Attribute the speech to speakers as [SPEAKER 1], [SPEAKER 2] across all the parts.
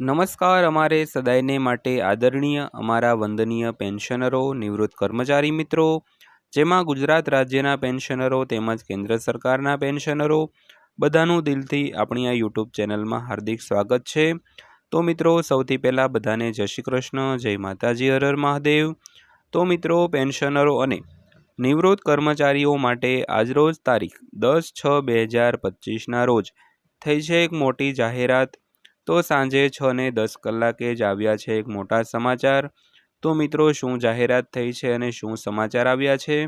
[SPEAKER 1] નમસ્કાર, અમારે સદાયને માટે આદરણીય, અમારા વંદનીય પેન્શનરો, નિવૃત્ત કર્મચારી મિત્રો. જેમાં ગુજરાત રાજ્યના પેન્શનરો તેમજ કેન્દ્ર સરકારના પેન્શનરો, બધાનું દિલથી આપણી આ યુટ્યુબ ચેનલમાં હાર્દિક સ્વાગત છે. તો મિત્રો, સૌથી પહેલાં બધાને જય શ્રી કૃષ્ણ, જય માતાજી હરર મહાદેવ. તો મિત્રો, પેન્શનરો અને નિવૃત્ત કર્મચારીઓ માટે આજરોજ તારીખ દસ છ બે હજાર પચીસના રોજ થઈ છે એક મોટી જાહેરાત. તો સાંજે છ ને દસ કલાકે જ આવ્યા છે એક મોટા સમાચાર. તો મિત્રો, શું જાહેરાત થઈ છે અને શું સમાચાર આવ્યા છે?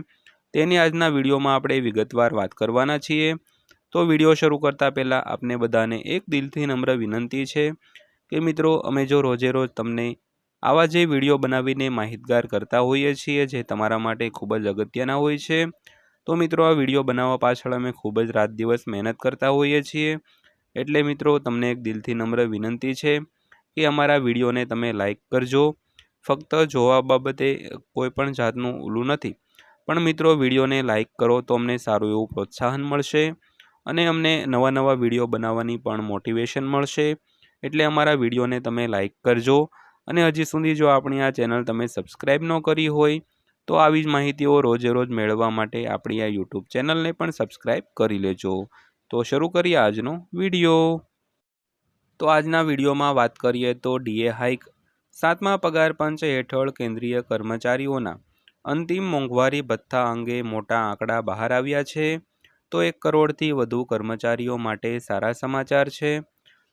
[SPEAKER 1] તેની આજના વિડીયોમાં આપણે વિગતવાર વાત કરવાના છીએ. તો વીડિયો શરૂ કરતાં પહેલાં આપને બધાને એક દિલથી નમ્ર વિનંતી છે કે મિત્રો, અમે જો રોજે રોજ તમને આવા જે વીડિયો બનાવીને માહિતગાર કરતા હોઈએ છીએ જે તમારા માટે ખૂબ જ અગત્યના હોય છે, તો મિત્રો, આ વીડિયો બનાવવા પાછળ અમે ખૂબ જ રાત દિવસ મહેનત કરતા હોઈએ છીએ. એટલે મિત્રો, તમને એક દિલથી નમ્ર વિનંતી છે કે અમારા વિડીયોને તમે લાઇક કરજો. ફક્ત જોવા બાબતે કોઈ પણ જાતનું ઓલું નથી. પણ મિત્રો, વિડીયોને લાઇક કરો તો અમને સારું એવું પ્રોત્સાહન મળશે અને અમને નવા નવા વીડિયો બનાવવાની પણ મોટિવેશન મળશે. એટલે અમારા વિડીયોને તમે લાઇક કરજો અને હજી સુધી જો આપણી આ ચેનલ તમે સબસ્ક્રાઈબ ન કરી હોય તો આવી જ માહિતીઓ રોજે રોજ મેળવવા માટે આપણી આ યુટ્યુબ ચેનલને પણ સબસ્ક્રાઈબ કરી લેજો. તો શરૂ કરીએ આજનો વીડિયો. તો આજના વિડીયોમાં વાત કરીએ તો ડીએ હાઇક સાતમા પગાર પંચ હેઠળ કેન્દ્રીય કર્મચારીઓના અંતિમ મોંઘવારી ભથ્થા અંગે મોટા આંકડા બહાર આવ્યા છે. તો એક કરોડથી વધુ કર્મચારીઓ માટે સારા સમાચાર છે.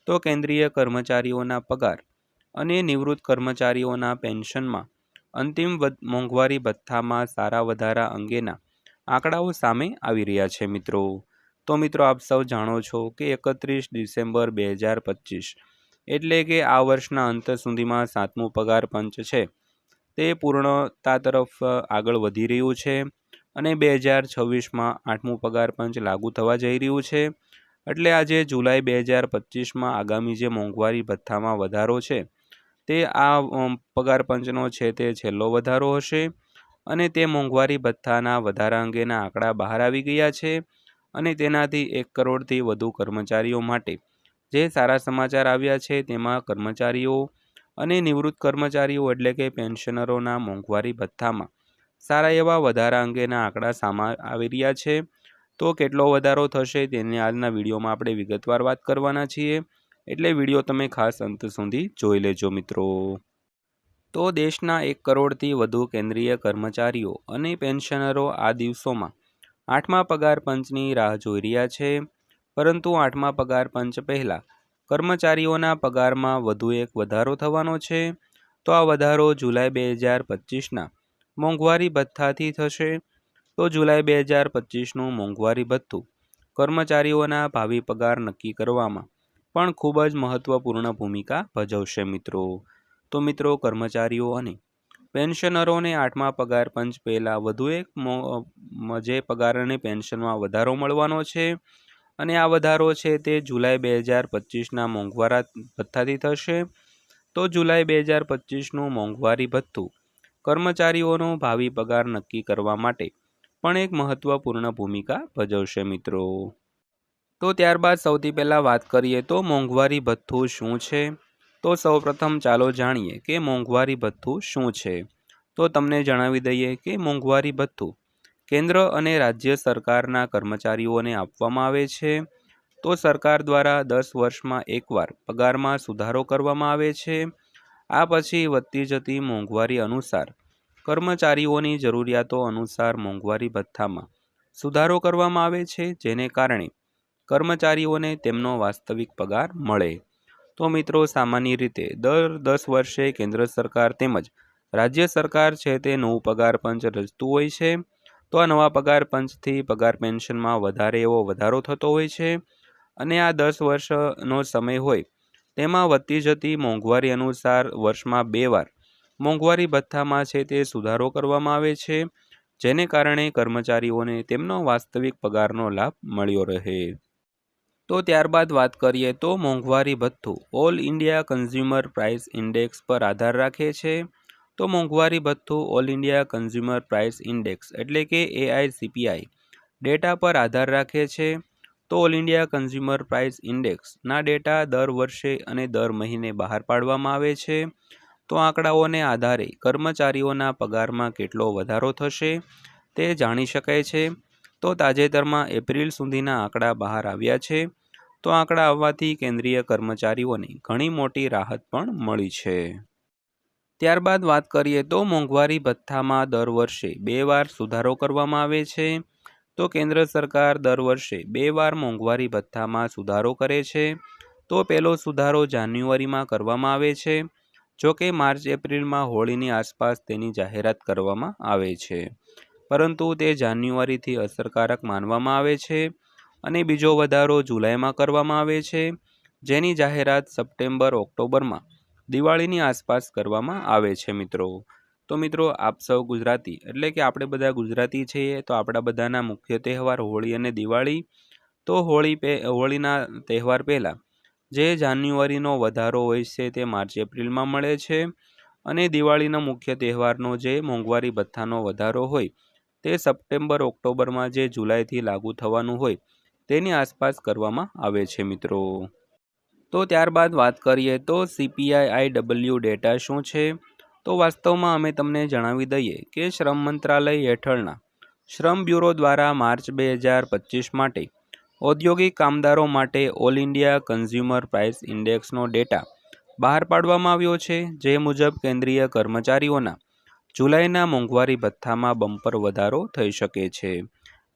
[SPEAKER 1] તો કેન્દ્રીય કર્મચારીઓના પગાર અને નિવૃત્ત કર્મચારીઓના પેન્શનમાં અંતિમ મોંઘવારી ભથ્થામાં સારા વધારા અંગેના આંકડાઓ સામે આવી રહ્યા છે મિત્રો. તો મિત્રો આપ સૌ જાણો છો કે એકત્રીસ ડિસેમ્બર બે હજાર પચીસ એટલે કે આ વર્ષના અંત સુધીમાં સાતમું પગાર પંચ છે. તે પૂર્ણતા તરફ આગળ વધી રહ્યું છે અને બે હજાર છવ્વીસમાં આઠમું પગાર પંચ લાગુ થવા જઈ રહ્યું છે. એટલે આજે જુલાઈ બે હજાર પચીસમાં આગામી જે મોંઘવારી ભથ્થામાં વધારો છે તે આ પગાર પંચનો છે તે છેલ્લો વધારો હશે અને તે મોંઘવારી ભથ્થાના વધારા અંગેના આંકડા બહાર આવી ગયા છે. અને તેનાથી એક કરોડથી વધુ કર્મચારીઓ માટે. જે સારા સમાચાર આવ્યા છે તેમાં કર્મચારીઓ અને નિવૃત્ત કર્મચારીઓ એટલે કે પેન્શનરોના મોંઘવારી ભથ્થામાં સારા એવા વધારા અંગેના આંકડા સામા આવી રહ્યા છે. તો કેટલો વધારો થશે તેની આજના વિડીયોમાં આપણે વિગતવાર વાત કરવાના છીએ. એટલે વીડિયો તમે ખાસ અંત સુધી જોઈ લેજો મિત્રો. તો દેશના એક કરોડથી વધુ કેન્દ્રીય કર્મચારીઓ અને પેન્શનરો આ દિવસોમાં આઠમા પગાર પંચની રાહ જોઈ રહ્યા છે. પરંતુ આઠમા પગાર પંચ પહેલાં કર્મચારીઓના પગારમાં વધુ એક વધારો થવાનો છે. તો આ વધારો જુલાઈ બે હજાર પચીસના મોંઘવારી ભથ્થાથી થશે. તો જુલાઈ બે હજાર પચીસનું મોંઘવારી ભથ્થું કર્મચારીઓના ભાવિ પગાર નક્કી કરવામાં પણ ખૂબ જ મહત્વપૂર્ણ ભૂમિકા ભજવશે મિત્રો. તો મિત્રો કર્મચારીઓ અને પેન્શનરોને આઠમા પગાર પંચ પહેલાં વધુ એક જે પગાર અને પેન્શનમાં વધારો મળવાનો છે. અને આ વધારો છે તે જુલાઈ બે હજાર પચીસના મોંઘવારા ભથ્થાથી થશે. તો જુલાઈ બે હજાર પચીસનું મોંઘવારી ભથ્થું કર્મચારીઓનો ભાવિ પગાર નક્કી કરવા માટે પણ એક મહત્વપૂર્ણ ભૂમિકા ભજવશે મિત્રો. તો ત્યારબાદ સૌથી પહેલાં વાત કરીએ તો મોંઘવારી ભથ્થું શું છે? તો સૌપ્રથમ ચાલો જાણીએ કે મોંઘવારી ભથ્થું શું છે. તો તમને જણાવી દઈએ કે મોંઘવારી ભથ્થું કેન્દ્ર અને રાજ્ય સરકારના કર્મચારીઓને આપવામાં આવે છે. તો સરકાર દ્વારા દસ વર્ષમાં એકવાર પગારમાં સુધારો કરવામાં આવે છે. આ પછી વધતી જતી મોંઘવારી અનુસાર કર્મચારીઓની જરૂરિયાતો અનુસાર મોંઘવારી ભથ્થામાં સુધારો કરવામાં આવે છે, જેને કારણે કર્મચારીઓને તેમનો વાસ્તવિક પગાર મળે. તો મિત્રો, સામાન્ય રીતે દર દસ વર્ષે કેન્દ્ર સરકાર તેમજ રાજ્ય સરકાર છે તે નવું પગાર પંચ રચતું હોય છે. તો આ નવા પગાર પંચથી પગાર પેન્શનમાં વધારે એવો વધારો થતો હોય છે અને આ દસ વર્ષનો સમય હોય તેમાં વધતી જતી મોંઘવારી અનુસાર વર્ષમાં બે વાર મોંઘવારી ભથ્થામાં છે તે સુધારો કરવામાં આવે છે, જેને કારણે કર્મચારીઓને તેમનો વાસ્તવિક પગારનો લાભ મળ્યો રહે. તો ત્યારબાદ વાત કરીએ તો મોંઘવારી ભથ્થું. All India consumer price index પર આધાર રાખે છે. તો મોંઘવારી ભથ્થું all India consumer price index એટલે કે એઆઈસીપીઆઈ ડેટા પર આધાર રાખે છે. તો ઓલ ઇન્ડિયા કન્ઝ્યુમર પ્રાઇસ ઇન્ડેક્સના ડેટા દર વર્ષે અને દર મહિને બહાર પાડવામાં આવે છે. તો આંકડાઓને આધારે કર્મચારીઓના પગારમાં કેટલો વધારો થશે તે જાણી શકાય છે. તો તાજેતરમાં એપ્રિલ સુધીના આંકડા બહાર આવ્યા છે. તો આંકડા આવવાથી કેન્દ્રીય કર્મચારીઓને ઘણી મોટી રાહત પણ મળી છે. ત્યારબાદ વાત કરીએ તો મોંઘવારી ભથ્થામાં દર વર્ષે બે વાર સુધારો કરવામાં આવે છે. તો કેન્દ્ર સરકાર દર વર્ષે બે વાર મોંઘવારી ભથ્થામાં સુધારો કરે છે. તો પહેલો સુધારો જાન્યુઆરીમાં કરવામાં આવે છે જો કે માર્ચ એપ્રિલમાં હોળીની આસપાસ તેની જાહેરાત કરવામાં આવે છે. પરંતુ તે જાન્યુઆરીથી અસરકારક માનવામાં આવે છે અને બીજો વધારો જુલાઈમાં કરવામાં આવે છે, જેની જાહેરાત સપ્ટેમ્બર ઓક્ટોબરમાં દિવાળીની આસપાસ કરવામાં આવે છે મિત્રો. તો મિત્રો, આપ સૌ ગુજરાતી, એટલે કે આપણે બધા ગુજરાતી છીએ, તો આપણા બધાના મુખ્ય તહેવાર હોળી અને દિવાળી. તો હોળી પે, હોળીના તહેવાર પહેલાં જે જાન્યુઆરીનો વધારો હોય છે તે માર્ચ એપ્રિલમાં મળે છે અને દિવાળીનો મુખ્ય તહેવારનો જે મોંઘવારી ભથ્થાનો વધારો હોય તે સપ્ટેમ્બર, ઓક્ટોબરમાં જે જુલાઈથી લાગુ થવાનું હોય તેની આસપાસ કરવામાં આવે છે, મિત્રો. તો ત્યારબાદ વાત કરીએ તો સીપીઆઈ આઈ ડબલ્યુ ડેટા શું છે? તો વાસ્તવમાં અમે તમને જણાવી દઈએ કે શ્રમ મંત્રાલય હેઠળના શ્રમ બ્યુરો દ્વારા માર્ચ બે હજાર પચીસ માટે ઔદ્યોગિક કામદારો માટે ઓલ ઇન્ડિયા કન્ઝ્યુમર પ્રાઇસ ઇન્ડેક્સનો ડેટા બહાર પાડવામાં આવ્યો છે, જે મુજબ કેન્દ્રીય કર્મચારીઓના જુલાઈના મોંઘવારી ભથ્થામાં બમ્પર વધારો થઈ શકે છે.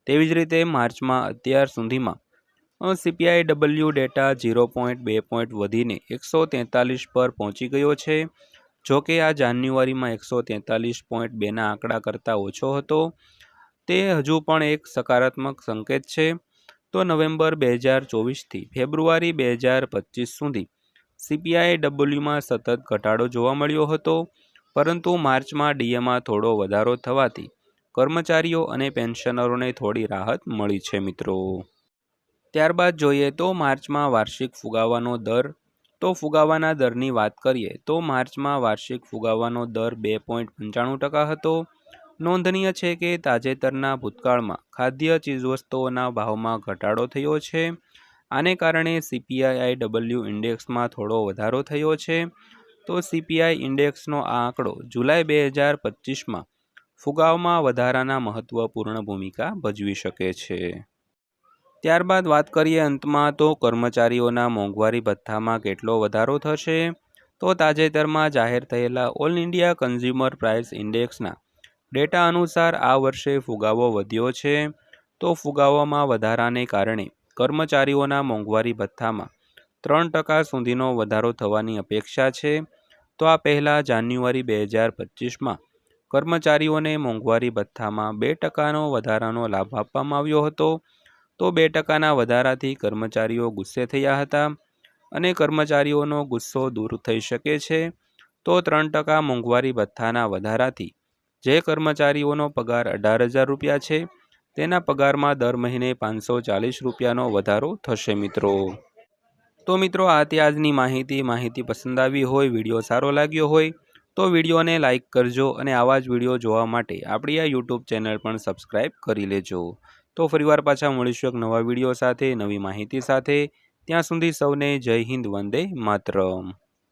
[SPEAKER 1] તેવી જ રીતે માર્ચમાં અત્યાર સુધીમાં CPI W data zero point બે પોઈન્ટ વધીને એકસો તેતાલીસ પર પહોંચી ગયો છે. જો કે આ જાન્યુઆરીમાં એકસો તેતાલીસ પોઈન્ટ બેના આંકડા કરતાં ઓછો હતો. તે હજુ પણ એક સકારાત્મક સંકેત છે. તો નવેમ્બર બે હજાર ચોવીસથી ફેબ્રુઆરી બે હજાર પચીસ સુધી સીપીઆઈ ડબલ્યુમાં સતત ઘટાડો જોવા મળ્યો હતો. પરંતુ માર્ચમાં ડીએમાં થોડો વધારો થવાથી કર્મચારીઓ અને પેન્શનરોને થોડી રાહત મળી છે મિત્રો. ત્યારબાદ જોઈએ તો માર્ચમાં વાર્ષિક ફુગાવાનો દર. તો ફુગાવાના દરની વાત કરીએ તો માર્ચમાં વાર્ષિક ફુગાવાનો દર બે પોઈન્ટ પંચાણું ટકા હતો. નોંધનીય છે કે તાજેતરના ભૂતકાળમાં ખાદ્ય ચીજવસ્તુઓના ભાવમાં ઘટાડો થયો છે. આને કારણે સીપીઆઈ ડબલ્યુ ઇન્ડેક્સમાં થોડો વધારો થયો છે. તો સીપીઆઈ ઇન્ડેક્સનો આ આંકડો જુલાઈ બે હજાર પચીસમાં ફુગાવમાં વધારાના મહત્વપૂર્ણ ભૂમિકા ભજવી શકે છે. ત્યારબાદ વાત કરીએ અંતમાં તો કર્મચારીઓના મોંઘવારી ભથ્થામાં કેટલો વધારો થશે? તો તાજેતરમાં જાહેર થયેલા ઓલ ઇન્ડિયા કન્ઝ્યુમર પ્રાઇસ ઇન્ડેક્સના ડેટા અનુસાર આ વર્ષે ફુગાવો વધ્યો છે. તો ફુગાવામાં વધારાને કારણે કર્મચારીઓના મોંઘવારી ભથ્થામાં ત્રણ ટકા સુધીનો વધારો થવાની અપેક્ષા છે. તો આ પહેલાં જાન્યુઆરી બે હજાર પચીસમાં કર્મચારીઓને મોંઘવારી ભથ્થામાં બે ટકાનો વધારાનો લાભ આપવામાં આવ્યો હતો. તો બે ટકાના વધારાથી કર્મચારીઓ ગુસ્સે થયા હતા અને કર્મચારીઓનો ગુસ્સો દૂર થઈ શકે છે. તો ત્રણ ટકા મોંઘવારી ભથ્થાના વધારાથી જે કર્મચારીઓનો પગાર અઢાર હજાર રૂપિયા છે, તેના પગારમાં દર મહિને પાંચસો ચાલીસ રૂપિયાનો વધારો થશે મિત્રો. તો મિત્રો, આ તે આજની માહિતી. માહિતી પસંદ આવી હોય, વીડિયો સારો લાગ્યો હોય, તો વિડીયોને લાઇક કરજો અને આવા જ વીડિયો જોવા માટે આપણી આ યુટ્યુબ ચેનલ પણ સબસ્ક્રાઈબ કરી લેજો. તો ફરીવાર પાછા મળીશું એક નવા વીડિયો સાથે, નવી માહિતી સાથે. ત્યાં સુધી સૌને જય હિન્દ, વંદે માતરમ.